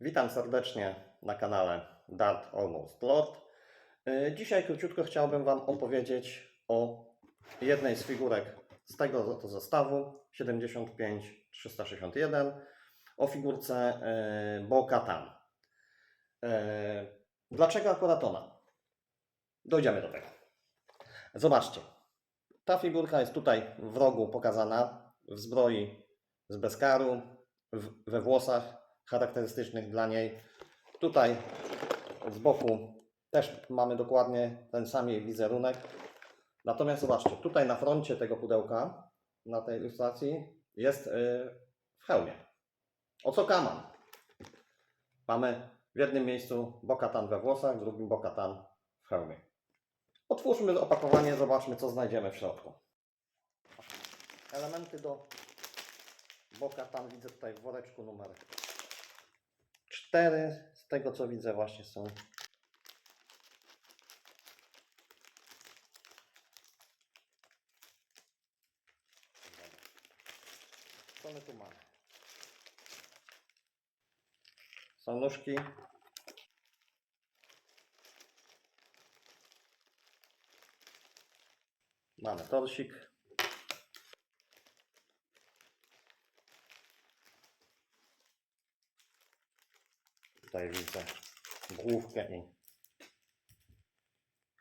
Witam serdecznie na kanale Dart Almost Lord. Y, Dzisiaj króciutko chciałbym Wam opowiedzieć o jednej z figurek z tego oto zestawu 75361 o figurce y, Bo-Katan. Y, Dlaczego akurat ona? Dojdziemy do tego. Zobaczcie. Ta figurka jest tutaj w rogu pokazana w zbroi z Beskaru, w, we włosach charakterystycznych dla niej. Tutaj z boku też mamy dokładnie ten sam jej wizerunek. Natomiast zobaczcie, tutaj na froncie tego pudełka, na tej ilustracji, jest yy, w hełmie. O co kaman? Mamy w jednym miejscu bokatan we włosach, w drugim bokatan w hełmie. Otwórzmy opakowanie, zobaczmy co znajdziemy w środku. Elementy do bokatan widzę tutaj w woreczku numer 4. Z tego co widzę właśnie są Co my tu mamy? Są nóżki. Mamy torsik. Widzę główkę i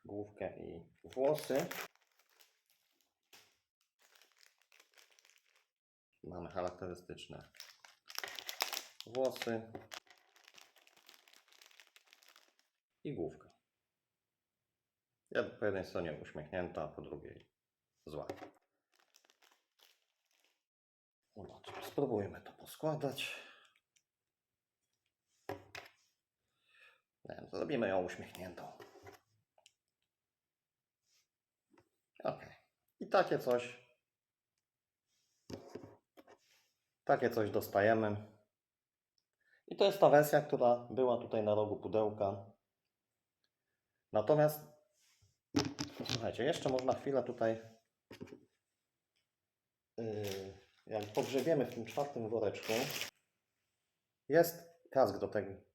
główkę i włosy. Mamy charakterystyczne włosy i główkę. Po jednej stronie uśmiechnięta, a po drugiej zła. Spróbujmy to poskładać. Nie wiem, zrobimy ją uśmiechniętą. Ok. I takie coś. Takie coś dostajemy. I to jest ta wersja, która była tutaj na rogu pudełka. Natomiast, no słuchajcie, jeszcze można chwilę tutaj, yy, jak pogrzebiemy w tym czwartym woreczku, jest kask do tego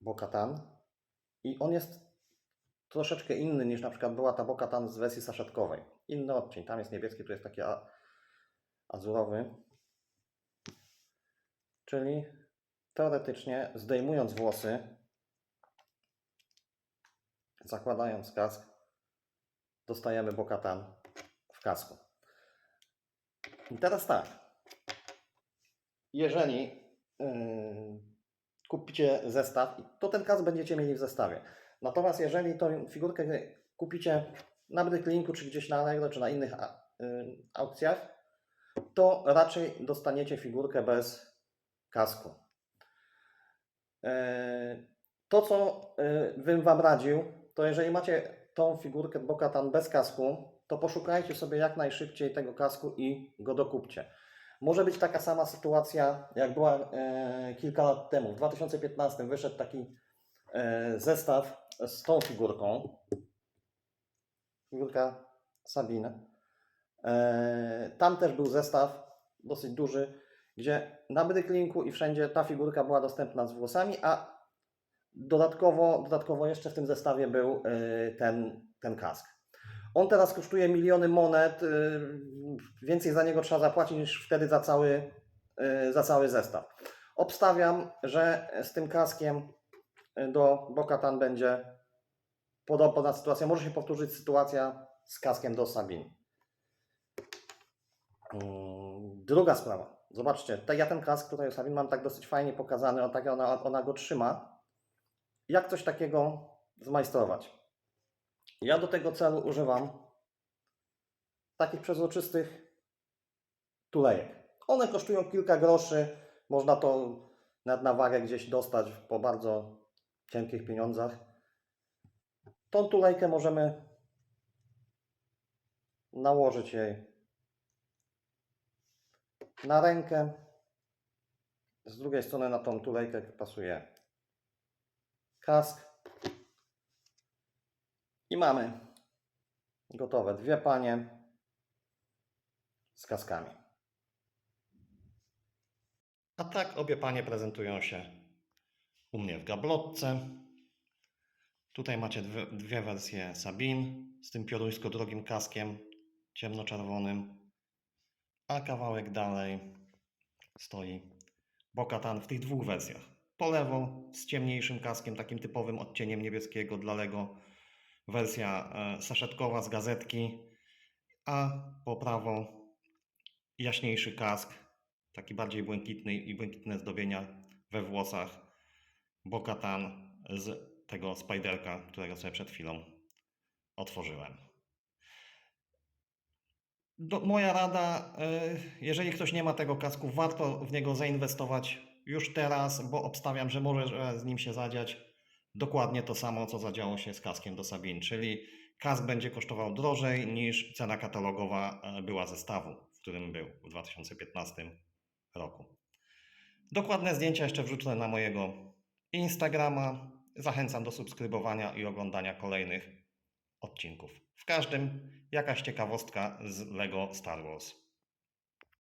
Bokatan i on jest troszeczkę inny niż na przykład była ta Bokatan z wersji saszetkowej. Inny odcień, tam jest niebieski, tu jest taki azurowy. Czyli teoretycznie zdejmując włosy, zakładając kask, dostajemy Bokatan w kasku. I teraz tak. Jeżeli yy, kupicie zestaw, to ten kask będziecie mieli w zestawie. Natomiast jeżeli tą figurkę kupicie na Bricklinku, czy gdzieś na Allegro, czy na innych y, aukcjach, to raczej dostaniecie figurkę bez kasku. E, To, co e, bym Wam radził, to jeżeli macie tą figurkę Bokatan bez kasku, to poszukajcie sobie jak najszybciej tego kasku i go dokupcie. Może być taka sama sytuacja, jak była e, kilka lat temu. W 2015 wyszedł taki e, zestaw z tą figurką. Figurka Sabine. E, Tam też był zestaw dosyć duży, gdzie na Bricklinku i wszędzie ta figurka była dostępna z włosami, a dodatkowo, dodatkowo jeszcze w tym zestawie był e, ten, ten kask. On teraz kosztuje miliony monet, y, więcej za niego trzeba zapłacić niż wtedy za cały, y, za cały zestaw. Obstawiam, że z tym kaskiem y, do Bokatan będzie podobna sytuacja. Może się powtórzyć sytuacja z kaskiem do Sabin. Mm, Druga sprawa. Zobaczcie, ja ten kask tutaj Sabin mam tak dosyć fajnie pokazany, on, tak ona, ona go trzyma. Jak coś takiego zmajstrować? Ja do tego celu używam takich przezroczystych tulejek. One kosztują kilka groszy. Można to nawet na wagę gdzieś dostać po bardzo cienkich pieniądzach. Tą tulejkę możemy nałożyć jej na rękę. Z drugiej strony na tą tulejkę pasuje kask. Mamy gotowe dwie panie z kaskami. A tak obie panie prezentują się u mnie w gablotce. Tutaj macie dwie, dwie wersje Sabin z tym pioruńsko drogim kaskiem ciemnoczerwonym. A kawałek dalej stoi Bokatan w tych dwóch wersjach. Po lewo z ciemniejszym kaskiem, takim typowym odcieniem niebieskiego dla Lego. Wersja e, saszetkowa z gazetki. A po prawo jaśniejszy kask, taki bardziej błękitny i błękitne zdobienia we włosach. Bokatan z tego Spiderka, którego sobie przed chwilą otworzyłem. Do, moja rada, y, jeżeli ktoś nie ma tego kasku, warto w niego zainwestować już teraz, bo obstawiam, że może że z nim się zadziać dokładnie to samo, co zadziało się z kaskiem do Sabin, czyli kask będzie kosztował drożej niż cena katalogowa e, była zestawu, w którym był w 2015 roku. Dokładne zdjęcia jeszcze wrzucę na mojego Instagrama. Zachęcam do subskrybowania i oglądania kolejnych odcinków. W każdym jakaś ciekawostka z Lego Star Wars.